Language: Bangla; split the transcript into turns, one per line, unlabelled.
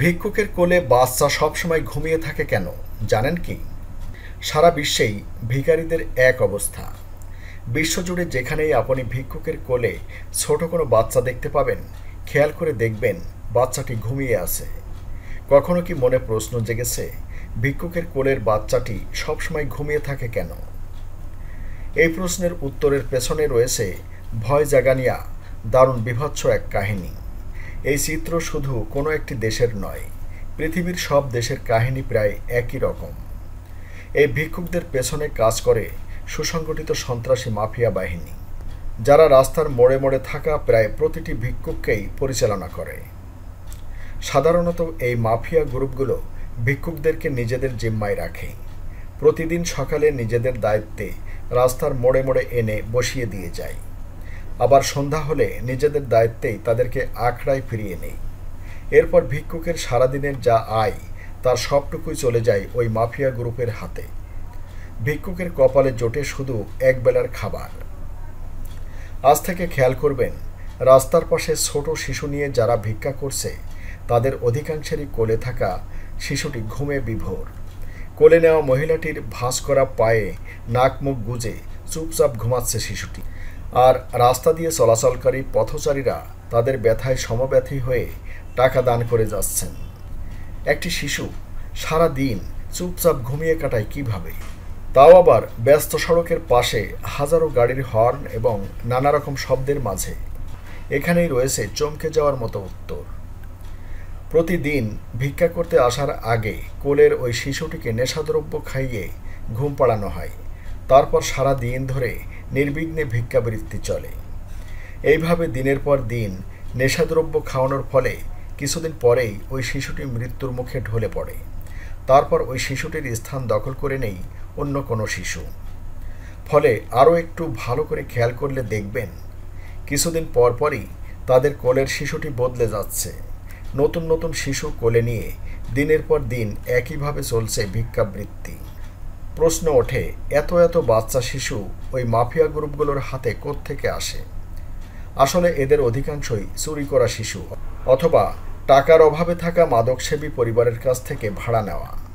ভিক্ষুকের কোলে বাচ্চা সবসময় ঘুমিয়ে থাকে কেন? জানেন কি? সারা বিশ্বেই ভিখারিদের এক অবস্থা। বিশ্বজুড়ে যেখানেই আপনি ভিক্ষুকের কোলে ছোট কোনো বাচ্চা দেখতে পাবেন, খেয়াল করে দেখবেন বাচ্চাটি ঘুমিয়ে আছে। কখনো কি মনে প্রশ্ন জেগেছে, ভিক্ষুকের কোলের বাচ্চাটি সবসময় ঘুমিয়ে থাকে কেন? এই প্রশ্নের উত্তরের পেছনে রয়েছে ভয় জাগানিয়া দারুণ বিভৎস এক কাহিনী। এই চিত্র শুধু কোনো একটি দেশের নয়, পৃথিবীর সব দেশের কাহিনী প্রায় একই রকম। এই ভিক্ষুকদের পেছনে কাজ করে সুসংগঠিত সন্ত্রাসী মাফিয়া বাহিনী, যারা রাস্তার মোড়ে মোড়ে থাকা প্রায় প্রতিটি ভিক্ষুককেই পরিচালনা করে। সাধারণত এই মাফিয়া গ্রুপগুলো ভিক্ষুকদেরকে নিজেদের জিম্মায় রাখে। প্রতিদিন সকালে নিজেদের দায়িত্বে রাস্তার মোড়ে মোড়ে এনে বসিয়ে দিয়ে যায়। আবার সন্ধ্যা হলে নিজেদের দায়িত্বেই তাদেরকে আখড়ায় ফিরিয়ে নেই। এরপর ভিক্ষুকের সারাদিনের যা আয়, তার সবটুকুই চলে যায় ওই মাফিয়া গ্রুপের হাতে। ভিক্ষুকের কপালে জোটে শুধু একবেলার খাবার। আজ থেকে খেয়াল করবেন, রাস্তার পাশে ছোট শিশু নিয়ে যারা ভিক্ষা করছে, তাদের অধিকাংশেরই কোলে থাকা শিশুটি ঘুমে বিভোর। কোলে নেওয়া মহিলাটির ভাঁজ করা পায়ে নাক মুখ গুজে চুপচাপ ঘুমাচ্ছে শিশুটি। আর রাস্তা দিয়ে চলাচলকারী পথচারীরা তাদের ব্যথায় সমব্যথী হয়ে টাকা দান করে যাচ্ছেন। একটি শিশু সারা দিন চুপচাপ ঘুমিয়ে কাটায় কীভাবে? তাও আবার ব্যস্ত সড়কের পাশে হাজারো গাড়ির হর্ন এবং নানা রকম শব্দের মাঝে। এখানেই রয়েছে চমকে যাওয়ার মতো উত্তর। প্রতিদিন ভিক্ষা করতে আসার আগে কোলের ওই শিশুটিকে নেশাদ্রব্য খাইয়ে ঘুম পাড়ানো হয়। তারপর সারা দিন ধরে নির্বিঘ্নে ভিক্ষাবৃত্তি চলে। এইভাবে দিনের পর দিন নেশাদ্রব্য খাওয়ানোর ফলে কিছুদিন পরেই ওই শিশুটি মৃত্যুর মুখে ঢলে পড়ে। তারপর ওই শিশুটির স্থান দখল করে নেই অন্য কোনো শিশু। ফলে আরও একটু ভালো করে খেয়াল করলে দেখবেন, কিছুদিন পরপরই তাদের কোলের শিশুটি বদলে যাচ্ছে। নতুন নতুন শিশু কোলে নিয়ে দিনের পর দিন একইভাবে চলছে ভিক্ষাবৃত্তি। প্রশ্ন ওঠে, এত এত বাচ্চা শিশু ওই মাফিয়া গ্রুপগুলোর হাতে থেকে আসে? আসলে এদের অধিকাংশই চুরি করা শিশু, অথবা টাকার অভাবে থাকা মাদকসেবী পরিবারের কাছ থেকে ভাড়া নেওয়া।